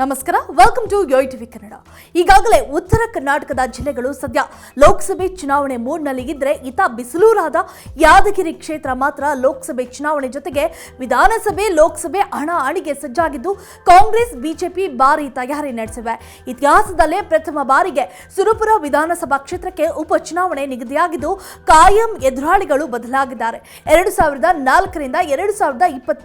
ನಮಸ್ಕಾರ welcome to Yoyo TV Kannada ಈಗಾಗಲೇ ಉತ್ತರ ಕರ್ನಾಟಕದ ಜಿಲ್ಲೆಗಳು ಸದ್ಯ ಲೋಕಸಭೆ ಚುನಾವಣೆ ಮೂಡ್ನಲ್ಲಿ ಇದ್ರೆ ಇತ ಬಿಸಿಲೂರಾದ ಯಾದಗಿರಿ ಕ್ಷೇತ್ರ ಮಾತ್ರ ಲೋಕಸಭೆ ಚುನಾವಣೆ ಜೊತೆಗೆ ವಿಧಾನಸಭೆ, ಲೋಕಸಭೆ ಹಣ ಅಣಿಗೆ ಸಜ್ಜಾಗಿದ್ದು ಕಾಂಗ್ರೆಸ್, ಬಿಜೆಪಿ ಭಾರಿ ತಯಾರಿ ನಡೆಸಿವೆ. ಇತಿಹಾಸದಲ್ಲೇ ಪ್ರಥಮ ಬಾರಿಗೆ ಸುರಪುರ ವಿಧಾನಸಭಾ ಕ್ಷೇತ್ರಕ್ಕೆ ಉಪಚುನಾವಣೆ ನಿಗದಿಯಾಗಿದ್ದು ಕಾಯಂ ಎದುರಾಳಿಗಳು ಬದಲಾಗಿದ್ದಾರೆ. ಎರಡು ಸಾವಿರದ ನಾಲ್ಕರಿಂದ ಎರಡು ಸಾವಿರದ ಇಪ್ಪತ್ತ್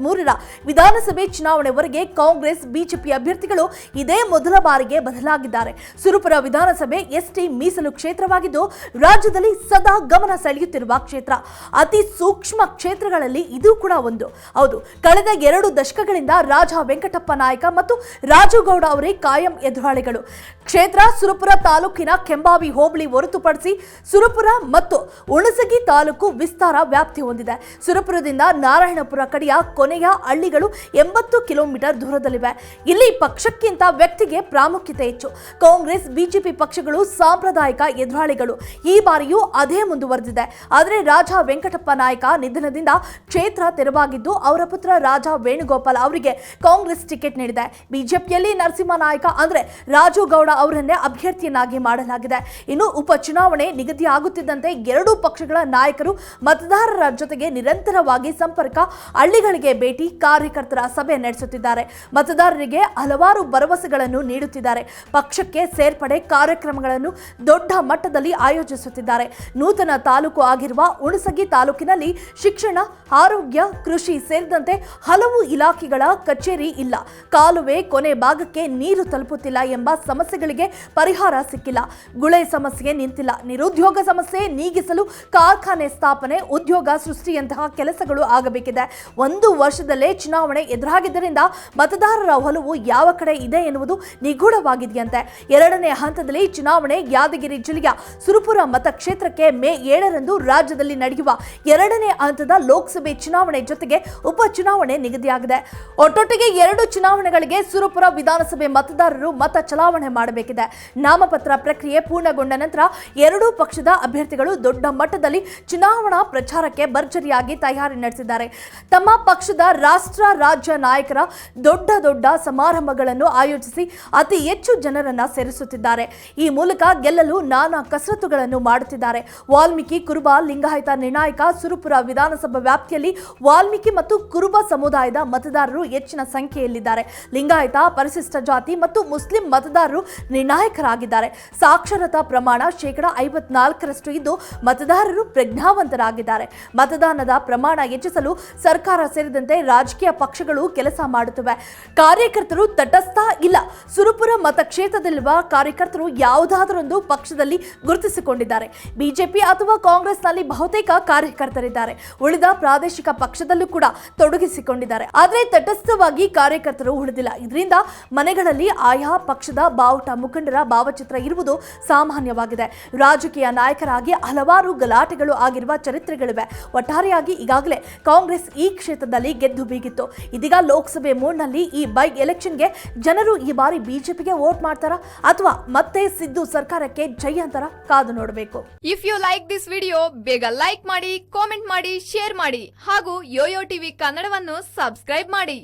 ವಿಧಾನಸಭೆ ಚುನಾವಣೆವರೆಗೆ ಕಾಂಗ್ರೆಸ್, ಬಿಜೆಪಿ ಅಭ್ಯರ್ಥಿಗಳು ಇದೇ ಮೊದಲ ಬಾರಿಗೆ ಬದಲಾಗಿದ್ದಾರೆ. ಸುರಪುರ ವಿಧಾನಸಭೆ ಎಸ್ಟಿ ಮೀಸಲು ಕ್ಷೇತ್ರವಾಗಿದ್ದು, ರಾಜ್ಯದಲ್ಲಿ ಸದಾ ಗಮನ ಸೆಳೆಯುತ್ತಿರುವ ಕ್ಷೇತ್ರ. ಅತಿ ಸೂಕ್ಷ್ಮ ಕ್ಷೇತ್ರಗಳಲ್ಲಿ ಇದು ಕೂಡ ಒಂದು. ಹೌದು, ಕಳೆದ ಎರಡು ದಶಕಗಳಿಂದ ರಾಜ ವೆಂಕಟಪ್ಪ ನಾಯಕ ಮತ್ತು ರಾಜುಗೌಡ ಅವರೇ ಕಾಯಂ ಎದುರಾಳಿಗಳು. ಕ್ಷೇತ್ರ ಸುರಪುರ ತಾಲೂಕಿನ ಕೆಂಬಾವಿ ಹೋಬಳಿ ಹೊರತುಪಡಿಸಿ ಸುರಪುರ ಮತ್ತು ಉಣಸಗಿ ತಾಲೂಕು ವಿಸ್ತಾರ ವ್ಯಾಪ್ತಿ ಹೊಂದಿದೆ. ಸುರಪುರದಿಂದ ನಾರಾಯಣಪುರ ಕಡೆಯ ಕೊನೆಯ ಹಳ್ಳಿಗಳು ಎಂಬತ್ತು ಕಿಲೋಮೀಟರ್ ದೂರದಲ್ಲಿವೆ. ಇಲ್ಲಿ ಪಕ್ಷಕ್ಕಿಂತ ವ್ಯಕ್ತಿಗೆ ಪ್ರಾಮುಖ್ಯತೆ ಹೆಚ್ಚು. ಕಾಂಗ್ರೆಸ್, ಬಿಜೆಪಿ ಪಕ್ಷಗಳು ಸಾಂಪ್ರದಾಯಿಕ ಎದುರಾಳಿಗಳು. ಈ ಬಾರಿಯೂ ಅದೇ ಮುಂದುವರೆದಿದೆ. ಆದರೆ ರಾಜ ವೆಂಕಟಪ್ಪ ನಾಯಕ ನಿಧನದಿಂದ ಕ್ಷೇತ್ರ ತೆರವಾಗಿದ್ದು, ಅವರ ಪುತ್ರ ರಾಜ ವೇಣುಗೋಪಾಲ್ ಅವರಿಗೆ ಕಾಂಗ್ರೆಸ್ ಟಿಕೆಟ್ ನೀಡಿದೆ. ಬಿಜೆಪಿಯಲ್ಲಿ ನರಸಿಂಹ ನಾಯಕ ಅಂದ್ರೆ ರಾಜು ಗೌಡ ಅವರನ್ನೇ ಅಭ್ಯರ್ಥಿಯನ್ನಾಗಿ ಮಾಡಲಾಗಿದೆ. ಇನ್ನು ಉಪಚುನಾವಣೆ ನಿಗದಿಯಾಗುತ್ತಿದ್ದಂತೆ ಎರಡೂ ಪಕ್ಷಗಳ ನಾಯಕರು ಮತದಾರರ ಜೊತೆಗೆ ನಿರಂತರವಾಗಿ ಸಂಪರ್ಕ, ಹಳ್ಳಿಗಳಿಗೆ ಭೇಟಿ ಕಾರ್ಯಕರ್ತರ ಸಭೆ ನಡೆಸುತ್ತಿದ್ದಾರೆ. ಮತದಾರರಿಗೆ ಹಲವಾರು ಭರವಸೆಗಳನ್ನು ನೀಡುತ್ತಿದ್ದಾರೆ. ಪಕ್ಷಕ್ಕೆ ಸೇರ್ಪಡೆ ಕಾರ್ಯಕ್ರಮಗಳನ್ನು ದೊಡ್ಡ ಮಟ್ಟದಲ್ಲಿ ಆಯೋಜಿಸುತ್ತಿದ್ದಾರೆ. ನೂತನ ತಾಲೂಕು ಆಗಿರುವ ಉಣಸಗಿ ತಾಲೂಕಿನಲ್ಲಿ ಶಿಕ್ಷಣ, ಆರೋಗ್ಯ, ಕೃಷಿ ಸೇರಿದಂತೆ ಹಲವು ಇಲಾಖೆಗಳ ಕಚೇರಿ ಇಲ್ಲ. ಕಾಲುವೆ ಕೊನೆ ಭಾಗಕ್ಕೆ ನೀರು ತಲುಪುತ್ತಿಲ್ಲ ಎಂಬ ಸಮಸ್ಯೆಗಳಿಗೆ ಪರಿಹಾರ ಸಿಕ್ಕಿಲ್ಲ. ಗುಳೆ ಸಮಸ್ಯೆ ನಿಂತಿಲ್ಲ. ನಿರುದ್ಯೋಗ ಸಮಸ್ಯೆ ನೀಗಿಸಲು ಕಾರ್ಖಾನೆ ಸ್ಥಾಪನೆ, ಉದ್ಯೋಗ ಸೃಷ್ಟಿಯಂತಹ ಕೆಲಸಗಳು ಆಗಬೇಕಿದೆ. ಒಂದು ವರ್ಷದಲ್ಲೇ ಚುನಾವಣೆ ಎದುರಾಗಿದ್ದರಿಂದ ಮತದಾರರ ಒಲವು ಯಾವ ಕಡೆ ಇದೆ ಎನ್ನುವುದು ನಿಗೂಢವಾಗಿದೆಯಂತೆ. ಎರಡನೇ ಹಂತದಲ್ಲಿ ಚುನಾವಣೆ ಯಾದಗಿರಿ ಜಿಲ್ಲೆಯ ಸುರಪುರ ಮತಕ್ಷೇತ್ರಕ್ಕೆ ಮೇ ಏಳರಂದು ರಾಜ್ಯದಲ್ಲಿ ನಡೆಯುವ ಎರಡನೇ ಹಂತದ ಲೋಕಸಭೆ ಚುನಾವಣೆ ಜೊತೆಗೆ ಉಪಚುನಾವಣೆ ನಿಗದಿಯಾಗಿದೆ. ಒಟ್ಟೊಟ್ಟಿಗೆ ಎರಡು ಚುನಾವಣೆಗಳಿಗೆ ಸುರಪುರ ವಿಧಾನಸಭೆ ಮತದಾರರು ಮತ ಚಲಾವಣೆ ಮಾಡಬೇಕಿದೆ. ನಾಮಪತ್ರ ಪ್ರಕ್ರಿಯೆ ಪೂರ್ಣಗೊಂಡ ನಂತರ ಎರಡೂ ಪಕ್ಷದ ಅಭ್ಯರ್ಥಿಗಳು ದೊಡ್ಡ ಮಟ್ಟದಲ್ಲಿ ಚುನಾವಣಾ ಪ್ರಚಾರಕ್ಕೆ ಭರ್ಜರಿಯಾಗಿ ತಯಾರಿ ನಡೆಸಿದ್ದಾರೆ. ತಮ್ಮ ಪಕ್ಷದ ರಾಷ್ಟ್ರ ರಾಜ್ಯ ನಾಯಕರ ದೊಡ್ಡ ದೊಡ್ಡ ಸಮಾರಂಭಗಳನ್ನು ಆಯೋಜಿಸಿ ಅತಿ ಹೆಚ್ಚು ಜನರನ್ನ ಸೇರಿಸುತ್ತಿದ್ದಾರೆ. ಈ ಮೂಲಕ ಗೆಲ್ಲಲು ನಾನಾ ಕಸರತ್ತುಗಳನ್ನು ಮಾಡುತ್ತಿದ್ದಾರೆ. ವಾಲ್ಮೀಕಿ ಕುರುಬ ಲಿಂಗಾಯತ ನಿರ್ಣಾಯಕ ಸುರಪುರ ವಿಧಾನಸಭಾ ವ್ಯಾಪ್ತಿಯಲ್ಲಿ ವಾಲ್ಮೀಕಿ ಮತ್ತು ಕುರುಬ ಸಮುದಾಯದ ಮತದಾರರು ಹೆಚ್ಚಿನ ಸಂಖ್ಯೆಯಲ್ಲಿದ್ದಾರೆ. ಲಿಂಗಾಯತ, ಪರಿಶಿಷ್ಟ ಜಾತಿ ಮತ್ತು ಮುಸ್ಲಿಂ ಮತದಾರರು ನಿರ್ಣಾಯಕರಾಗಿದ್ದಾರೆ. ಸಾಕ್ಷರತಾ ಪ್ರಮಾಣ ಶೇಕಡ ಐವತ್ನಾಲ್ಕರಷ್ಟು ಇದ್ದು ಮತದಾರರು ಪ್ರಜ್ಞಾವಂತರಾಗಿದ್ದಾರೆ. ಮತದಾನದ ಪ್ರಮಾಣ ಹೆಚ್ಚಿಸಲು ಸರ್ಕಾರ ಸೇರಿದಂತೆ ರಾಜಕೀಯ ಪಕ್ಷಗಳು ಕೆಲಸ ಮಾಡುತ್ತಿವೆ. ಕಾರ್ಯಕರ್ತರು ತಟಸ್ಥ ಇಲ್ಲ. ಸುರಪುರ ಮತಕ್ಷೇತ್ರದಲ್ಲಿರುವ ಕಾರ್ಯಕರ್ತರು ಯಾವುದಾದರೊಂದು ಪಕ್ಷದಲ್ಲಿ ಗುರುತಿಸಿಕೊಂಡಿದ್ದಾರೆ. ಬಿಜೆಪಿ ಅಥವಾ ಕಾಂಗ್ರೆಸ್ನಲ್ಲಿ ಬಹುತೇಕ ಕಾರ್ಯಕರ್ತರಿದ್ದಾರೆ. ಉಳಿದ ಪ್ರಾದೇಶಿಕ ಪಕ್ಷದಲ್ಲೂ ಕೂಡ ತೊಡಗಿಸಿಕೊಂಡಿದ್ದಾರೆ. ಆದರೆ ತಟಸ್ಥವಾಗಿ ಕಾರ್ಯಕರ್ತರು ಉಳಿದಿಲ್ಲ. ಇದರಿಂದ ಮನೆಗಳಲ್ಲಿ ಆಯಾ ಪಕ್ಷದ ಬಾವುಟ ಮುಖಂಡರ ಭಾವಚಿತ್ರ ಇರುವುದು ಸಾಮಾನ್ಯವಾಗಿದೆ. ರಾಜಕೀಯ ನಾಯಕರಾಗಿ ಹಲವಾರು ಗಲಾಟೆಗಳು ಆಗಿರುವ ಚರಿತ್ರೆಗಳಿವೆ. ಒಟ್ಟಾರೆಯಾಗಿ ಈಗಾಗಲೇ ಕಾಂಗ್ರೆಸ್ ಈ ಕ್ಷೇತ್ರದಲ್ಲಿ ಗೆದ್ದು ಬೀಗಿತ್ತು. ಇದೀಗ ಲೋಕಸಭೆ ಮೂಡ್ನಲ್ಲಿ ಈ ಬೈ ಎಲೆಕ್ಷನ್ಗೆ ಜನರು ಈ ಬಾರಿ ಬಿಜೆಪಿಗೆ ವೋಟ್ ಮಾಡ್ತಾರಾ ಅಥವಾ ಮತ್ತೆ ಸಿದ್ದು ಸರ್ಕಾರಕ್ಕೆ ಜೈ ಅಂತಾರ ಕಾದು ನೋಡಬೇಕು? If you like this video ಬೇಗ ಲೈಕ್ ಮಾಡಿ ಕಾಮೆಂಟ್ ಮಾಡಿ ಶೇರ್ ಮಾಡಿ ಹಾಗೂ ಯೋಯೋ ಟಿವಿ ಕನ್ನಡವನ್ನು ಸಬ್ಸ್ಕ್ರೈಬ್ ಮಾಡಿ.